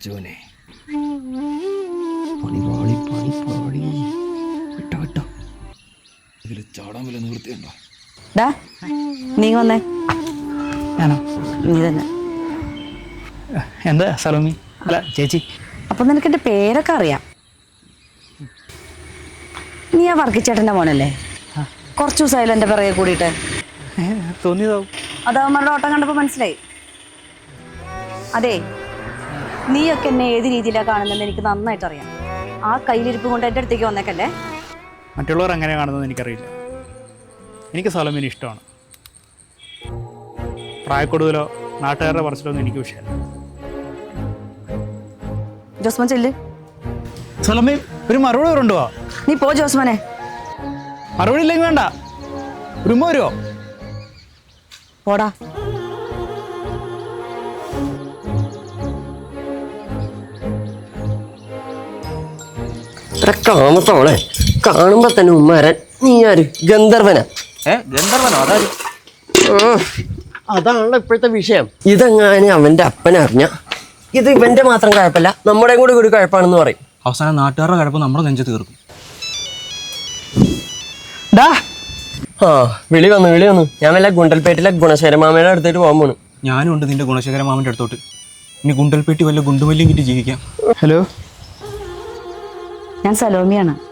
പഠിച്ചോനെ പണി പാളി പണി പാളി. വിട്ടോ വിട്ടോ. ഇതിൽ ചാടാൻ വല്ല നിവൃത്തിയുണ്ടോ ഡാ നീ വന്നേ. ഞാനോ നീ തന്നെ. എന്താ സലോമി? അല്ല ചേച്ചി. അപ്പൊ നിനക്ക് എന്റെ പേരൊക്കെ അറിയാം. നീ ആ വർക്കിച്ചേട്ടന്റെ മോനല്ലേ? കുറച്ചു ദിവസമായാലും എന്റെ പിറകെ കൂടിയിട്ട്. തോന്നിയതാവും. അത് അവന്മാരുടെ ഓട്ടം കണ്ടപ്പോ മനസ്സിലായി. അതെ നീയൊക്കെ എന്നെ ഏത് രീതിയിലാണ് കാണുന്നതെന്ന് എനിക്ക് നന്നായിട്ട് അറിയാം ആ കയ്യിലിരിപ്പ് കൊണ്ട് എന്റെ അടുത്തേക്ക് വന്നേക്കല്ലേ? മറ്റുള്ളവർ അങ്ങനെ കാണുന്നത് എനിക്കറിയില്ല. എനിക്ക് സലോമിനെ ഇഷ്ടമാണ്. പ്രായക്കൊടുതലോ നാട്ടുകാരുടെ പറച്ചിലോ ഒന്നും എനിക്ക് വിഷയമല്ല ജോസ്മൻ ചെല്ല്. സലോമി ഒരു മറുപടി കൊണ്ടുപോവാ നീ പോ ജോസ്മനെ. മറുപടി ഇല്ലെങ്കിൽ വേണ്ട. ഒരു വരുമോ പോടാ. ഇത്ര കാമത്തോളെ കാണുമ്പോ തന്നെ ഉമ്മാരൻ. നീ ആര്? ഗന്ധർവന. ഏ അതാണല്ലോ ഇപ്പോഴത്തെ വിഷയം. ഇതെങ്ങാനും അവന്റെ അപ്പൻ അറിഞ്ഞ? ഇത് ഇവന്റെ മാത്രം കുഴപ്പമില്ല നമ്മുടെ കൂടെ ഒരു കുഴപ്പമാണെന്ന് പറയും. അവസാനം നാട്ടുകാരുടെ കഴപ്പ് നമ്മുടെ നെഞ്ച് തീർക്കും. ഡാ ആ വിളി വന്നു വിളി വന്നു. ഞാൻ വല്ല ഗുണ്ടൽപേട്ടിലെ ഗുണശേരമാമയുടെ അടുത്തേക്ക് പോകാൻ പോണു. ഞാനും ഉണ്ട് നിന്റെ ഗുണശേഖര മാമന്റെ അടുത്തോട്ട്. ഇനി ഗുണ്ടൽപേട്ടി വല്ല ഗുണ്ടുമല്ലിയും കിട്ടി ജീവിക്കാം. ഹലോ? ഞാൻ സലോമിയാണ്.